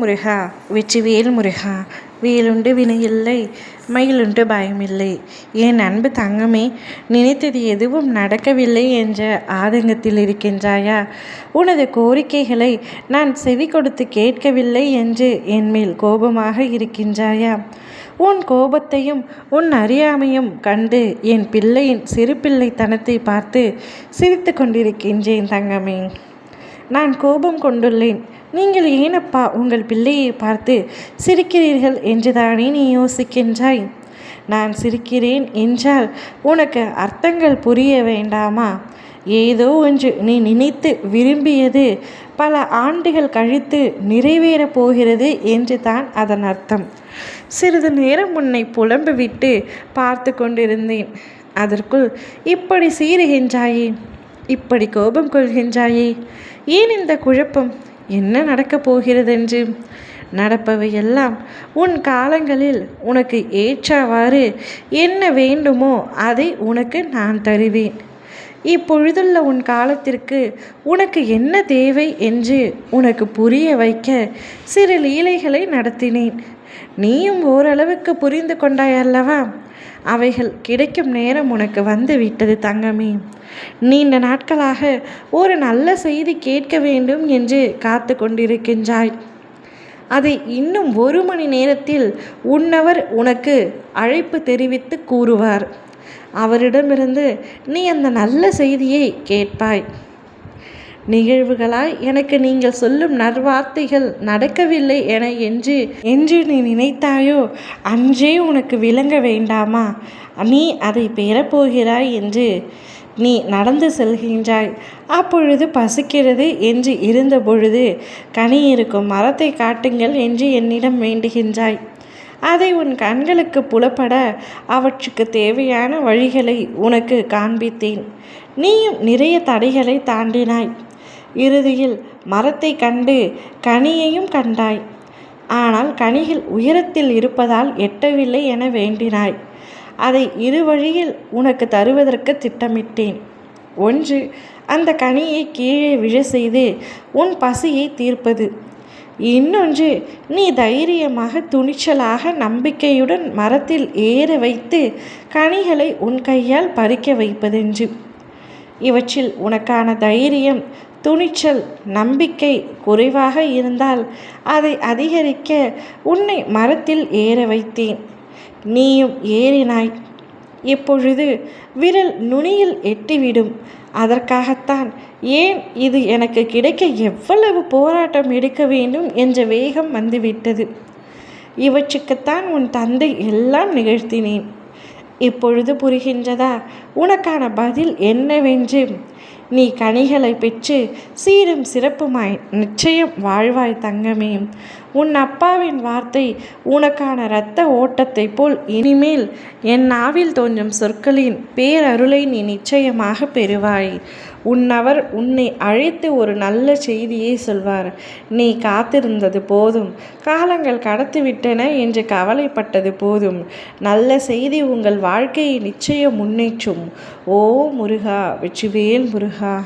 முருகா வெற்றிவேல் முருகா வேலுண்டு வினையில்லை மயிலுண்டு பயமில்லை என் அன்பு தங்கமே நினைத்தது எதுவும் நடக்கவில்லை என்ற ஆதங்கத்தில் இருக்கின்றாயா? உனது கோரிக்கைகளை நான் செவி கொடுத்து கேட்கவில்லை என்று என்மேல் கோபமாக இருக்கின்றாயா? உன் கோபத்தையும் உன் அறியாமையும் கண்டு என் பிள்ளையின் சிறு பிள்ளைத்தனத்தை பார்த்து சிரித்து கொண்டிருக்கின்றேன் தங்கமே. நான் கோபம் கொண்டுள்ளேன். நீங்கள் ஏனப்பா உங்கள் பிள்ளையை பார்த்து சிரிக்கிறீர்கள் என்றுதானே நீ யோசிக்கின்றாய்? நான் சிரிக்கிறேன் என்றால் உனக்கு அர்த்தங்கள் புரிய வேண்டாமா? ஏதோ ஒன்று நீ நினைத்து விரும்பியது பல ஆண்டுகள் கழித்து நிறைவேறப் போகிறது என்று தான் அதன் அர்த்தம். சிறிது நேரம் உன்னை புலம்புவிட்டு பார்த்து கொண்டிருந்தேன். அதற்குள் இப்படி சீறுகின்றாயே இப்படி கோபம் கொள்கின்றாயே ஏன் இந்த குழப்பம்? என்ன நடக்கப் போகிறதென்று நடப்பவையெல்லாம் உன் காலங்களில் உனக்கு ஏற்றவாறு என்ன வேண்டுமோ அதை உனக்கு நான் தருவேன். இப்பொழுதுள்ள உன் காலத்திற்கு உனக்கு என்ன தேவை என்று உனக்கு புரிய வைக்க சிறு லீலைகளை நடத்தினேன். நீயும் ஓரளவுக்கு புரிந்து கொண்டாய் அல்லவா அவைகள் கிடைக்கும் நேரம் உனக்கு வந்து விட்டது தங்கமே. நீண்ட நாட்களாக ஒரு நல்ல செய்தி கேட்க வேண்டும் என்று காத்து கொண்டிருக்கின்றாய். அதை இன்னும் ஒரு மணி நேரத்தில் உன்னவர் உனக்கு அழைப்பு தெரிவித்து கூறுவார். அவரிடமிருந்து நீ அந்த நல்ல செய்தியை கேட்பாய். நிகழ்வுகளாய் எனக்கு நீங்கள் சொல்லும் நற்வார்த்தைகள் நடக்கவில்லை என என்று என்று நீ நினைத்தாயோ? அன்றே உனக்கு விளங்க வேண்டாமா? நீ அதை பெறப்போகிறாய் என்று நீ நடந்து செல்கின்றாய். அப்பொழுது பசிக்கிறது என்று இருந்தபொழுது கனி இருக்கும் மரத்தை காட்டுங்கள் என்று என்னிடம் வேண்டுகின்றாய். அதை உன் கண்களுக்கு புலப்பட அவற்றுக்கு தேவையான வழிகளை உனக்கு காண்பித்தேன். நீயும் நிறைய தடைகளை தாண்டினாய். இறுதியில் மரத்தை கண்டு கனியையும் கண்டாய். ஆனால் கனிகள் உயரத்தில் இருப்பதால் எட்டவில்லை என வேண்டினாய். அதை இரு வழியில் உனக்கு தருவதற்கு திட்டமிட்டேன். ஒன்று அந்த கனியை கீழே விழ செய்து உன் பசியை தீர்ப்பது. இன்னொன்று நீ தைரியமாக துணிச்சலாக நம்பிக்கையுடன் மரத்தில் ஏற வைத்து கனிகளை உன் கையால் பறிக்க வைப்பதென்று. இவற்றில் உனக்கான தைரியம் துணிச்சல் நம்பிக்கை குறைவாக இருந்தால் அதை அதிகரிக்க உன்னை மரத்தில் ஏற வைத்தேன். நீயும் ஏறினாய். இப்பொழுது விரல் நுனியில் எட்டிவிடும். அதற்காகத்தான் ஏன் இது எனக்கு கிடைக்க எவ்வளவு போராட்டம் எடுக்க வேண்டும் என்ற வேகம் வந்துவிட்டது. இவற்றுக்குத்தான் உன் தந்தை எல்லாம் நிகழ்த்தினேன். இப்பொழுது புரிகின்றதா? உனக்கான பதில் என்னவென்று நீ கனிகளை பெற்று சீரும் சிறப்புமாய் நிச்சயம் வாழ்வாய் தங்கமே. உன் அப்பாவின் வார்த்தை உனக்கான இரத்த ஓட்டத்தை போல் இனிமேல் என் நாவில் தோன்றும் சொற்களின் பேரருளை நீ நிச்சயமாக பெறுவாய். உன்னவர் உன்னை அழைத்து ஒரு நல்ல செய்தியை சொல்வார். நீ காத்திருந்தது போதும். காலங்கள் கடத்திவிட்டன என்று கவலைப்பட்டது போதும். நல்ல செய்தி உங்கள் வாழ்க்கையை நிச்சயம் முன்னேற்றும். ஓ முருகா வெற்றிவேல் முருகா.